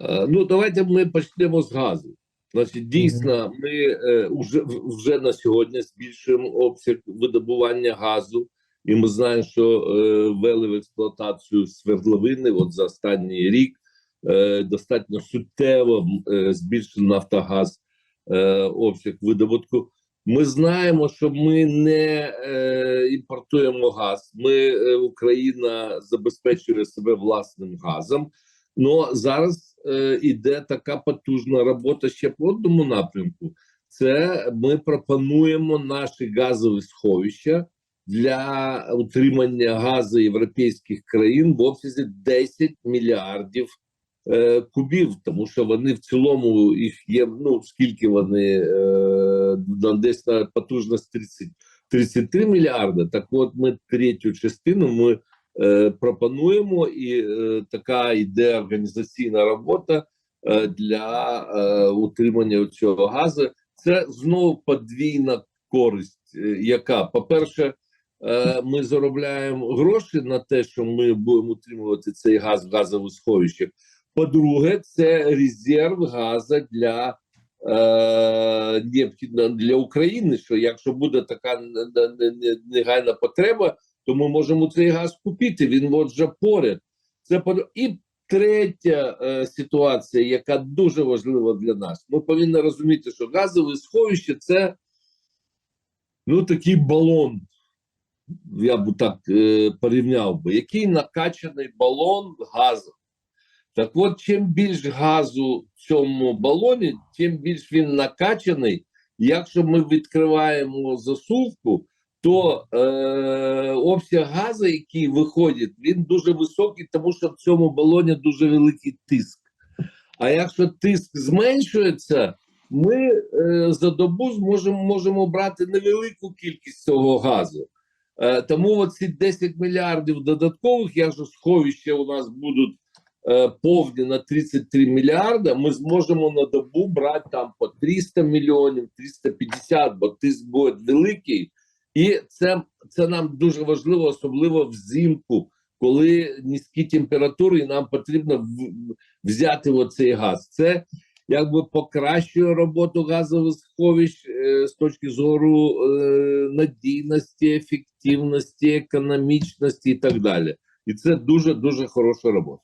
Е, Ну, давайте ми почнемо з газу. Значить, дійсно, ми е, вже, вже на сьогодні збільшуємо обсяг видобування газу, і ми знаємо, що е, ввели в експлуатацію свердловини от за останній рік. Достатньо суттєво збільшив Нафтогаз обсяг видобутку. Ми знаємо, що ми не е, імпортуємо газ. Ми е, Україна забезпечує себе власним газом. Ну зараз іде така потужна робота ще по одному напрямку. Це ми пропонуємо наші газові сховища для утримання газу європейських країн в обсязі 10 мільярдів е, кубів, тому що вони в цілому їх є. Ну скільки вони е, десь на потужність 30, 33 мільярди. Так, от ми третю частину ми е, пропонуємо, і е, така йде організаційна робота е, для е, утримання цього газу. Це знову подвійна користь, е, яка, по-перше, е, ми заробляємо гроші на те, що ми будемо утримувати цей газ в газових сховищах. По-друге, це резерв газу для е, для України. Що якщо буде така не- не- не- негайна потреба, то ми можемо цей газ купити. Він от вже поряд. Це і третя е, ситуація, яка дуже важлива для нас. Ми повинні розуміти, що газове сховище це ну такий балон. Я б так е, порівняв би, який накачаний балон газом. Так от, чим більш газу в цьому балоні, тим більш він накачаний. Якщо ми відкриваємо засувку, то е, обсяг газу, який виходить, він дуже високий, тому що в цьому балоні дуже великий тиск. А якщо тиск зменшується, ми е, за добу зможемо можемо брати невелику кількість цього газу. Е, тому оці 10 мільярдів додаткових, якщо сховища у нас будуть е, повні на 33 мільярди, ми зможемо на добу брати там по 300 мільйонів, 350, бо тиск буде великий. І це, це нам дуже важливо, особливо взимку, коли низькі температури, і нам потрібно в- взяти оцей газ. Це якби покращує роботу газових сховищ е, з точки зору е, надійності, ефективності, економічності і так далі. І це дуже дуже хороша робота.